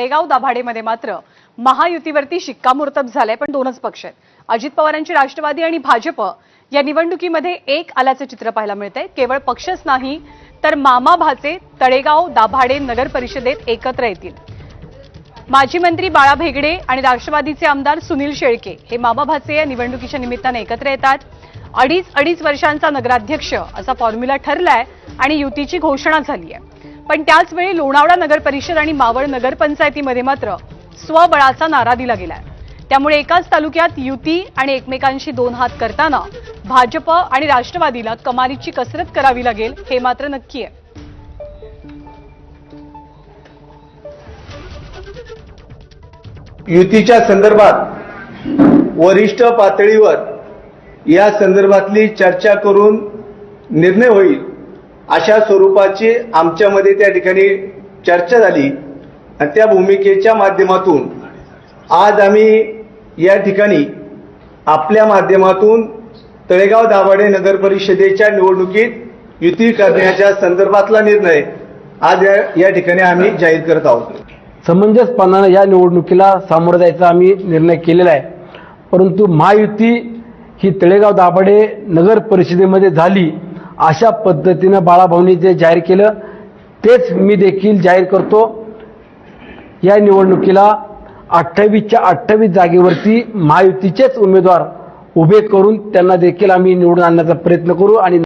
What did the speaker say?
तळेगाव दाभाडेमध्ये मात्र महायुतीवरती शिक्कामोर्तब झालंय पण दोनच पक्ष आहेत. अजित पवारांची राष्ट्रवादी आणि भाजप या निवडणुकीमध्ये एक आल्याचं चित्र पाहायला मिळतंय. केवळ पक्षच नाही तर मामा भाचे तळेगाव दाभाडे नगर परिषदेत एकत्र येतील. माजी मंत्री बाळा भेगडे आणि राष्ट्रवादीचे आमदार सुनील शेळके हे मामा भाचे या निवडणुकीच्या निमित्तानं एकत्र येतात. अडीच अडीच वर्षांचा नगराध्यक्ष असा फॉर्म्युला ठरलाय आणि युतीची घोषणा झाली आहे पण त्याचवेळी लोणावळा नगर परिषद आणि मावळ नगरपंचायतीमध्ये मात्र स्वबळाचा नारा दिला गेलाय. त्यामुळे एकाच तालुक्यात युती आणि एकमेकांशी दोन हात करताना भाजप आणि राष्ट्रवादीला कमालीची कसरत करावी लागेल हे मात्र नक्की आहे. युतीच्या संदर्भात वरिष्ठ पातळीवर या संदर्भातली चर्चा करून निर्णय होईल. अशा स्वरूपाची आमच्यामध्ये त्या ठिकाणी चर्चा झाली आणि त्या भूमिकेच्या माध्यमातून आज आम्ही या ठिकाणी आपल्या माध्यमातून तळेगाव दाभाडे नगर परिषदेच्या निवडणुकीत युती करण्याच्या संदर्भातला निर्णय आज या- या ठिकाणी आम्ही जाहीर करत आहोत. समंजसपणानं या निवडणुकीला सामोरं जायचा आम्ही निर्णय केलेला आहे. परंतु महायुती ही तळेगाव दाभाडे नगर परिषदेमध्ये झाली. अशा पद्धतीनं बाळाभाऊनी जे जाहीर केलं तेच मी देखील जाहीर करतो. या निवडणुकीला अठ्ठावीसच्या अठ्ठावीस जागेवरती महायुतीचेच उमेदवार उभे करून त्यांना देखील आम्ही निवडून आणण्याचा प्रयत्न करू आणि